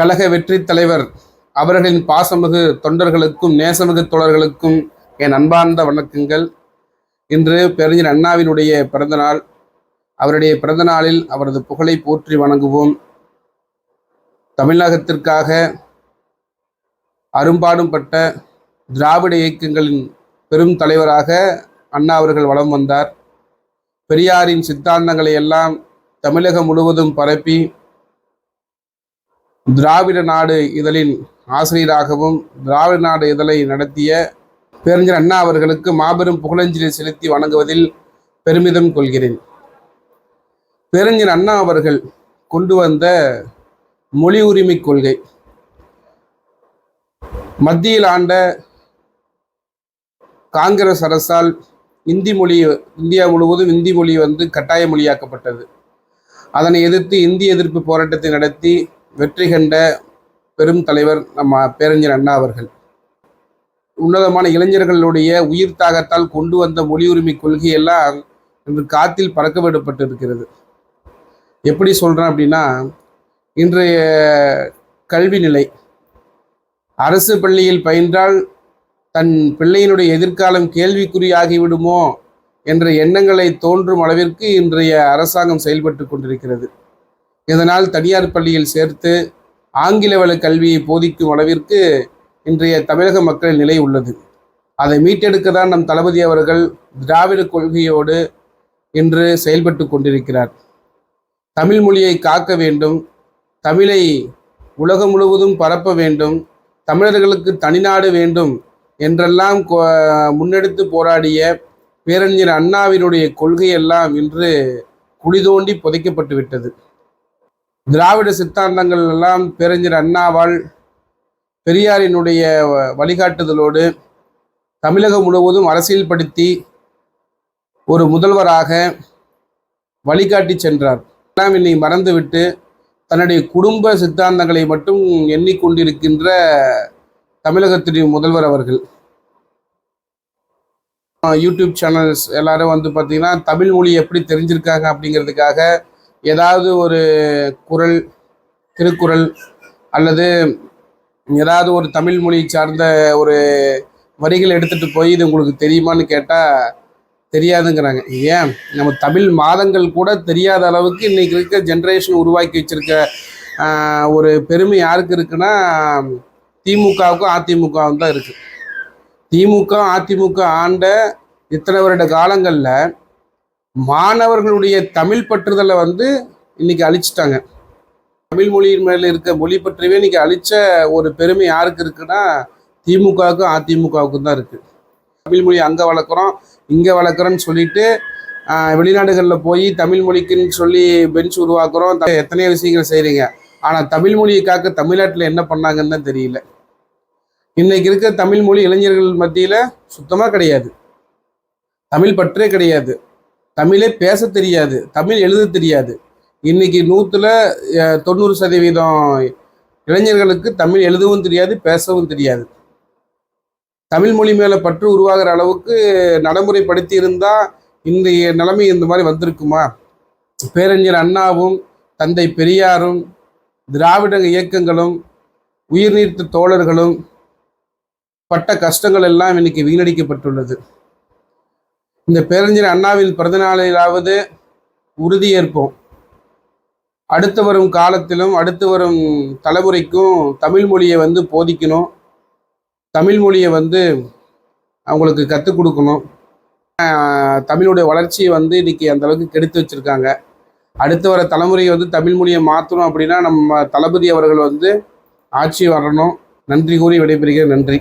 கழக வெற்றி தலைவர் அவர்களின் பாசமிகு தொண்டர்களுக்கும் நேசமிகு தோழர்களுக்கும் என் அன்பார்ந்த வணக்கங்கள். இன்று பெருஞ்சர் அண்ணாவினுடைய பிறந்தநாள் அவருடைய பிறந்தநாளில் அவரது புகழை போற்றி வணங்குவோம். தமிழகத்திற்காக அரும்பாடும் பட்ட திராவிட இயக்கங்களின் பெரும் தலைவராக அண்ணா அவர்கள் வலம் வந்தார். பெரியாரின் சித்தாந்தங்களை எல்லாம் தமிழகம் முழுவதும் பரப்பி திராவிட நாடு இதழின் ஆசிரியராகவும் திராவிட நாடு இதழை நடத்திய பேரஞ்சர் அண்ணா அவர்களுக்கு மாபெரும் புகழஞ்சலி செலுத்தி வணங்குவதில் பெருமிதம் கொள்கிறேன். பேரஞ்சர் அண்ணா அவர்கள் கொண்டு வந்த மொழி உரிமை கொள்கை. மத்தியில் ஆண்ட காங்கிரஸ் அரசால் இந்தி மொழி இந்தியா முழுவதும் இந்தி மொழி வந்து கட்டாய மொழியாக்கப்பட்டது. அதனை எதிர்த்து இந்திய எதிர்ப்பு போராட்டத்தை நடத்தி வெற்றி கண்ட பெரும் தலைவர் நம்ம பேரஞ்சர் அண்ணா அவர்கள். உன்னதமான இளைஞர்களுடைய உயிர் தாகத்தால் கொண்டு வந்த மொழி உரிமை கொள்கையெல்லாம் இன்று காத்தில் பறக்க விடப்பட்டு இருக்கிறது எப்படி சொல்கிறேன் அப்படின்னா இன்றைய கல்வி நிலை அரசு பள்ளியில் பயின்றால் தன் பிள்ளையினுடைய எதிர்காலம் கேள்விக்குறியாகிவிடுமோ என்ற எண்ணங்களை தோன்றும் அளவிற்கு இன்றைய அரசாங்கம் செயல்பட்டு கொண்டிருக்கிறது. இதனால் தனியார் பள்ளியில் சேர்த்து ஆங்கில வள கல்வியை போதிக்கும் அளவிற்கு இன்றைய தமிழக மக்களின் நிலை உள்ளது. அதை மீட்டெடுக்க தான் நம் தளபதி அவர்கள் திராவிட கொள்கையோடு இன்று செயல்பட்டு கொண்டிருக்கிறார். தமிழ் மொழியை காக்க வேண்டும் தமிழை உலகம் முழுவதும் பரப்ப வேண்டும் தமிழர்களுக்கு தனிநாடு வேண்டும் என்றெல்லாம் முன்னெடுத்து போராடிய பேரறிஞர் அண்ணாவினுடைய கொள்கையெல்லாம் இன்று குழிதோண்டி புதைக்கப்பட்டு விட்டது. திராவிட சித்தாந்தங்கள் எல்லாம் பேரறிஞர் அண்ணாவால் பெரியாரினுடைய வழிகாட்டுதலோடு தமிழகம் முழுவதும் அரசியல்படுத்தி ஒரு முதல்வராக வழிகாட்டி சென்றார் எல்லாம் இன்னை மறந்துவிட்டு தன்னுடைய குடும்ப சித்தாந்தங்களை மட்டும் எண்ணிக்கொண்டிருக்கின்ற தமிழகத்துடைய முதல்வர் அவர்கள் யூடியூப் சேனல்ஸ் எல்லாரும் வந்து பார்த்தீங்கன்னா தமிழ் மொழி எப்படி தெரிஞ்சிருக்காங்க அப்படிங்கிறதுக்காக ஏதாவது ஒரு குரல் திருக்குறள் அல்லது ஏதாவது ஒரு தமிழ் மொழி சார்ந்த ஒரு வரிகள் எடுத்துகிட்டு போய் இது உங்களுக்கு தெரியுமான்னு கேட்டால் தெரியாதுங்கிறாங்க. ஏன்? நம்ம தமிழ் மாதங்கள் கூட தெரியாத அளவுக்கு இன்றைக்கி இருக்க ஜென்ரேஷன் உருவாக்கி வச்சுருக்க ஒரு பெருமை யாருக்கு இருக்குன்னா திமுகவுக்கும் அதிமுகவும் தான் இருக்குது திமுக அதிமுக ஆண்ட இத்தனை வருட காலங்களில் மாணவர்களுடைய தமிழ் பற்றுதலை வந்து இன்னைக்கு அழிச்சிட்டாங்க. தமிழ் மொழியின் மேல இருக்க மொழி பற்றியவே இன்னைக்கு அழிச்ச ஒரு பெருமை யாருக்கு இருக்குன்னா திமுகவுக்கும் அதிமுகவுக்கும் தான் இருக்கு. தமிழ் மொழி அங்கே வளர்க்குறோம் இங்கே வளர்க்குறோன்னு சொல்லிட்டு வெளிநாடுகளில் போய் தமிழ் மொழிக்குன்னு சொல்லி பெஞ்ச் உருவாக்குறோம் எத்தனையோ விஷயங்கள் செய்கிறீங்க ஆனால் தமிழ் மொழியை காக்க தமிழ்நாட்டில் என்ன பண்ணாங்கன்னு தான் தெரியல. இன்னைக்கு இருக்க தமிழ் மொழி இளைஞர்கள் மத்தியில் சுத்தமாக கிடையாது. தமிழ் பற்றே கிடையாது. தமிழே பேச தெரியாது தமிழ் எழுத தெரியாது. இன்னைக்கு நூற்றுல தொண்ணூறு சதவீதம் இளைஞர்களுக்கு தமிழ் எழுதவும் தெரியாது பேசவும் தெரியாது. தமிழ் மொழி மேலே பற்று உருவாகிற அளவுக்கு நடைமுறைப்படுத்தி இருந்தால் இன்றைய நிலைமை இந்த மாதிரி வந்திருக்குமா? பேரறிஞர் அண்ணாவும் தந்தை பெரியாரும் திராவிட இயக்கங்களும் உயிர்நீர்த்த தோழர்களும் பட்ட கஷ்டங்கள் எல்லாம் இன்னைக்கு வீணடிக்கப்பட்டுள்ளது. இந்த பேரஞ்சர் அண்ணாவின் பிறந்தநாளிலாவது உறுதியேற்போம். அடுத்து வரும் காலத்திலும் அடுத்து வரும் தலைமுறைக்கும் தமிழ் மொழியை வந்து போதிக்கணும். தமிழ் மொழியை வந்து அவங்களுக்கு கற்றுக் கொடுக்கணும். தமிழுடைய வளர்ச்சியை வந்து இன்னைக்கு அந்த அளவுக்கு கெடுத்து வச்சுருக்காங்க. அடுத்து வர தலைமுறையை வந்து தமிழ் மொழியை மாற்றணும் அப்படின்னா நம்ம தளபதி அவர்கள் வந்து ஆட்சி வரணும். நன்றி கூறி விடைபெறுகிறேன். நன்றி.